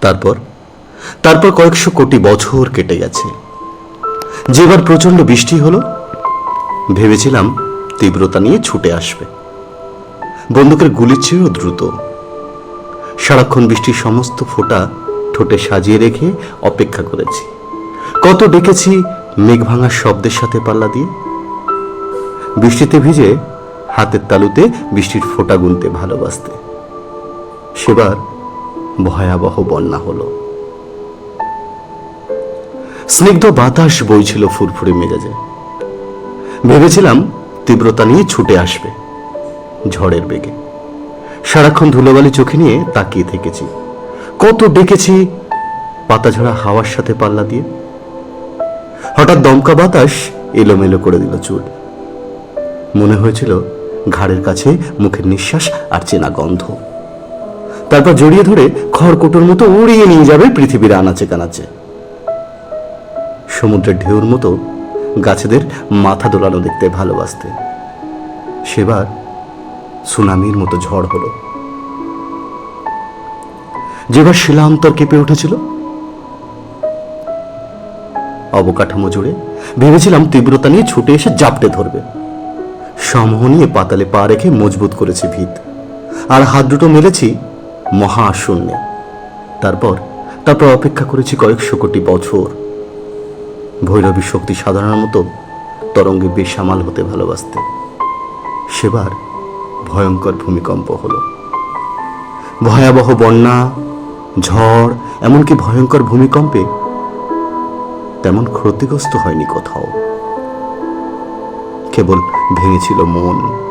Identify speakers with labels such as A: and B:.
A: তারপর তারপর কয়েকশো কোটি বছর কেটে গেছে। যেবার প্রচণ্ড বৃষ্টি হলো, ভেবেছিলাম তীব্রতা নিয়ে ছুটে আসবে। বন্দুকের গুলির চেয়েও দ্রুত। সারাক্ষণ বৃষ্টির সমস্ত ফোঁটা ঠোঁটে সাজিয়ে রেখে অপেক্ষা করেছি। কত ডেকেছি মেঘ ভাঙার শব্দের সাথে পাল্লা দিয়ে। বৃষ্টিতে ভিজে হাতের তালুতে বৃষ্টির ফোঁটা গুনতে ভালোবাসতে। সেবার ভয়াবহ বন্যা হলো। স্নিগ্ধ বাতাস বইছিল ফুরফুরে মেজাজে। ভেবেছিলাম তীব্রতা নিয়ে ছুটে আসবে ঝড়ের বেগে। সারাক্ষণ ধুলোবালি চোখে নিয়ে তাকিয়ে থেকেছি। কত ডেকেছি, পাতাঝরা হাওয়ার সাথে পাল্লা দিয়ে। হঠাৎ দমকা বাতাস এলোমেলো করে দিল চুল। মনে হয়েছিল ঘাড়ের কাছে মুখের নিঃশ্বাস আর চেনা গন্ধ। তারপর জড়িয়ে ধরে খড়কুটোর মতো উড়িয়ে নিয়ে যাবে পৃথিবীর আনাচে কানাচে। সমুদ্রের ঢেউর মতো গাছেদের মাথা দোলানো দেখতে ভালোবাসতে। সেবার সুনামির মতো ঝড় হলো। যেবার শিলান্তর কেঁপে উঠেছিল। অবকাঠামো জুড়ে ভেবেছিলাম তীব্রতা নিয়ে ছুটে এসে জাপটে ধরবে। সমূহ নিয়ে পাতালে পা রেখে মজবুত করেছি ভিত। আর হাত দুটো মেলেছি মহা শূন্যে তারপর তারপর অপেক্ষা করেছি কয়েকশো কোটি বছর। ভৈরবী শক্তি সাধারণ মতো তরঙ্গে বেসামাল হতে ভালোবাসতে। সেবার ভয়ঙ্কর ভূমিকম্প হলো। ভয়াবহ বন্যা, ঝড়, এমনকি ভয়ঙ্কর ভূমিকম্পে তেমন ক্ষতিগ্রস্ত হয়নি কোথাও। কেবল ভেঙেছিল মন।